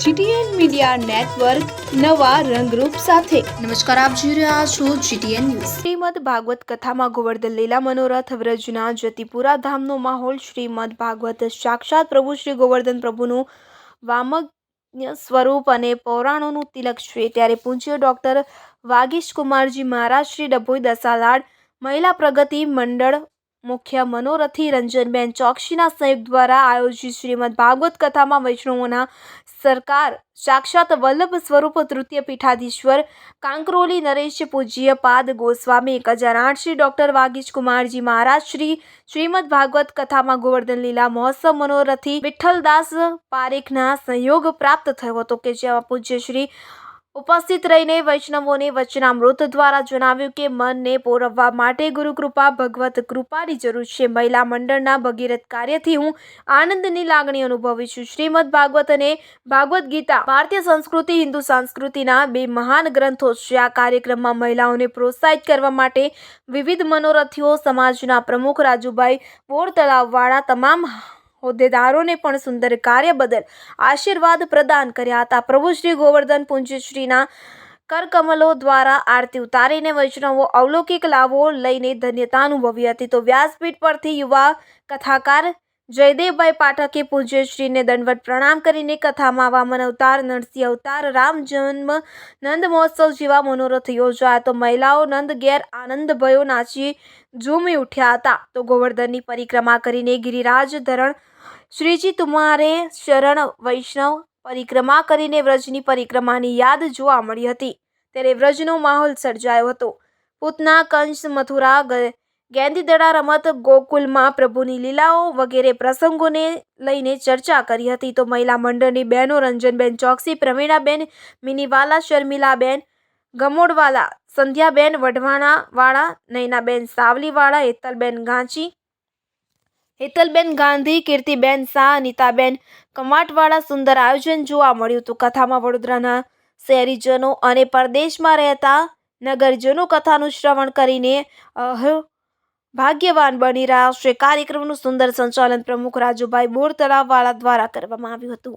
GTN media network નવા રંગરૂપ સાથે. નમસ્કાર આપ જોઈ રહ્યા છો જીટીએન ન્યૂઝ. શ્રીમદ ભાગવત કથામાં ગોવર્ધન લીલા મનોરથ વ્રજના જતિપુરા ધામનો માહોલ શ્રીમદ ભાગવત સાક્ષાત પ્રભુ શ્રી ગોવર્ધન પ્રભુનું વામજ્ઞ સ્વરૂપ અને પૌરાણોનું તિલક છે. ત્યારે પૂજ્ય ડૉક્ટર વાગીશ કુમારજી મહારાજ શ્રી ડભોઈ દસાલાડ મહિલા પ્રગતિ મંડળ મુખ્ય મનોરથી રંજનબેન ચોકસીના સંયુક્ત દ્વારા આયોજિત શ્રીમદ ભાગવત કથામાં વૈષ્ણવોના સરકાર સાક્ષાત વલ્લભ સ્વરૂપ તૃતીય પીઠાધીશ્વર કાંકરોલી નરેશ પૂજ્ય પાદ ગોસ્વામી એક હજાર આઠ શ્રી ડૉક્ટર વાગીશ કુમારજી મહારાજ શ્રી શ્રીમદ ભાગવત કથામાં ગોવર્ધન લીલા મહોત્સવ મનોરથી વિઠ્ઠલદાસ પારેખના સંયોગ પ્રાપ્ત થયો હતો કે જેમાં પૂજ્ય શ્રી ઉપસ્થિત રહીને વૈષ્ણવોને વચનામૃત દ્વારા જણાવ્યું કે મનને પોરવવા માટે ગુરુકૃપા, ભગવત કૃપાની જરૂર છે. મહિલા મંડળના ભગીરથ કાર્યથી હું આનંદની લાગણી અનુભવી છું. શ્રીમદ ભાગવત અને ભાગવત ગીતા ભારતીય સંસ્કૃતિ, હિન્દુ સંસ્કૃતિના બે મહાન ગ્રંથો છે. આ કાર્યક્રમમાં મહિલાઓને પ્રોત્સાહિત કરવા માટે વિવિધ મનોરથીઓ, સમાજના પ્રમુખ રાજુભાઈ બોર તળાવવાળા તમામ હોદ્દેદારોને પણ સુંદર કાર્ય બદલ આશીર્વાદ પ્રદાન કર્યા હતા. પ્રભુ શ્રી ગોવર્ધન પુંજશ્રીના કરકમલો દ્વારા આરતી ઉતારીને વૈષ્ણવો અવલૌકિક લાભો લઈને ધન્યતા અનુભવી હતી. તો વ્યાસપીઠ પરથી યુવા કથાકાર જયદેવભાઈ પાઠકે પૂજ્યશ્રીને દંડવત પ્રણામ કરીને કથામાં વામન અવતાર, નરસિંહ અવતાર, રામ જન્મ, નંદ મહોત્સવ જેવા મનોરથ યોજાયા. તો મહિલાઓ નંદ, ગેર આનંદ ભયો નાચી ઝૂમી ઉઠ્યા હતા. તો ગોવર્ધનની પરિક્રમા કરીને ગિરિરાજ ધરણ શ્રીજી તુમારે શરણ વૈષ્ણવ પરિક્રમા કરીને વ્રજની પરિક્રમાની યાદ જોવા મળી હતી. ત્યારે વ્રજનો માહોલ સર્જાયો હતો. પૂતના કંસ, મથુરા ગેંદીદડા રમત, ગોકુલમાં પ્રભુની લીલાઓ વગેરે પ્રસંગોને લઈને ચર્ચા કરી હતી. તો મહિલા મંડળની બહેનો રંજનબેન ચોકસી, પ્રવીણાબેન મિનીવાલા, શર્મિલાબેન ગમોડવાલા, સંધ્યાબેન વઢવાણાવાળા, નૈનાબેન સાવલીવાળા, હેતલબેન ગાંચી હેતલબેન ગાંધી, કીર્તિબેન શાહ, અનિતાબેન કમાટવાળા સુંદર આયોજન જોવા મળ્યું હતું. કથામાં વડોદરાના શહેરીજનો અને પરદેશમાં રહેતા નગરજનો કથાનું શ્રવણ કરીને ભાગ્યવાન બની રહ્યા. છે કાર્યક્રમનું સુંદર સંચાલન પ્રમુખ રાજુભાઈ બોર તળાવવાળા દ્વારા કરવામાં આવ્યું હતું.